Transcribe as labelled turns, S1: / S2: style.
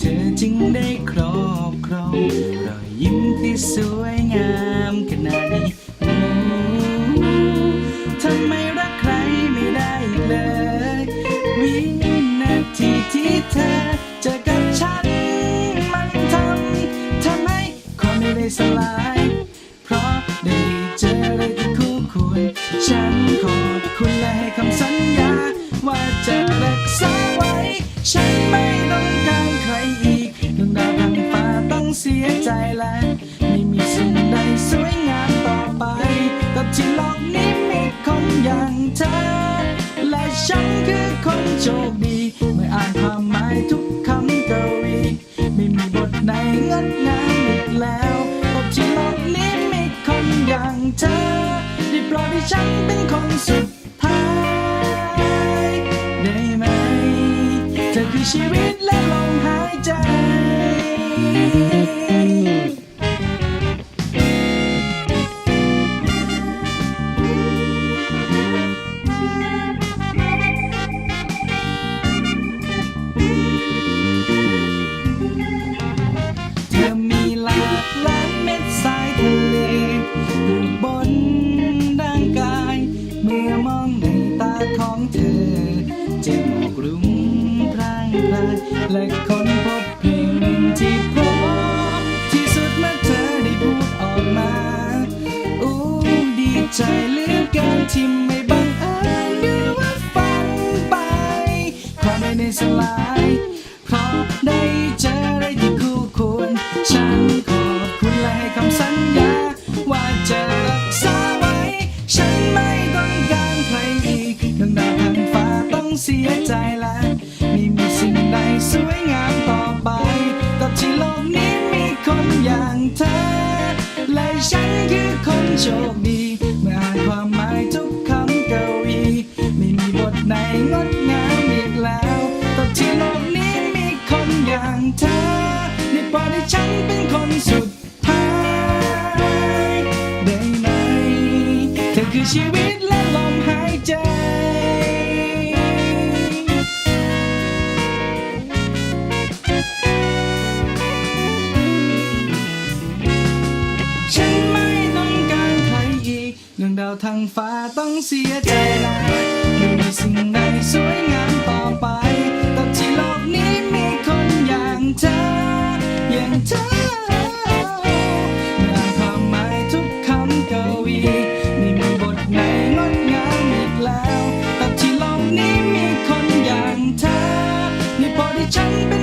S1: เธอจึงได้ครอบครองรอยยิ้มที่สวยงามขนาดนี้ทำไมรักใครไม่ได้เลย วินาทีที่เธอเจอกับฉัน มันทำทำให้ความไม่ได้สลาย เสียใจและไม่มีสิ่งใดสวยงามต่อไปแต่ที่โลกนี้มีคนอย่างเธอ และฉันคือคนโชคดี เมื่ออ่านความหมายทุกคำกวี ไม่มีบทไหนงดงามอีกแล้วเพราะที่โลกนี้มีคนอย่างเธอได้โปรดให้ฉันเป็นคนสุดท้ายได้ไหม เธอคือชีวิตและลมหายใจ และคนพบเพลงหนึ่งที่พราะที่สุดเมื่อเธอได้พูดออกมาอู้ดีใจเหลือเกินที่ไม่บังเอิญหรือว่าฝันไป ความไม่ได้สลาย เพราะได้เจออะไรที่คู่ควร ฉันขอบคุณและให้คำสัญญา ว่าจะรักษาไว้ ฉันไม่ต้องการใครอีกดวงดาวทางฟ้าต้องเสียใจและ โชคดี เมื่ออ่านความหมายทุกคำกวี ไม่มีบทไหนงดงามอีกแล้วต่ที่โลกนี้มีคนอย่างเธอได้โปรดให้ฉันเป็นคนสุดท้ายได้ไหมเธอคือชีวิตและลมหายใจฉัน ทางฟ้าต้องเสียใจแล้วไม่มีสิ่งใดสวยงามต่อไปแต่ที่โลกนี้มีคนอย่างเธอ อย่างเธอเมื่ออ่า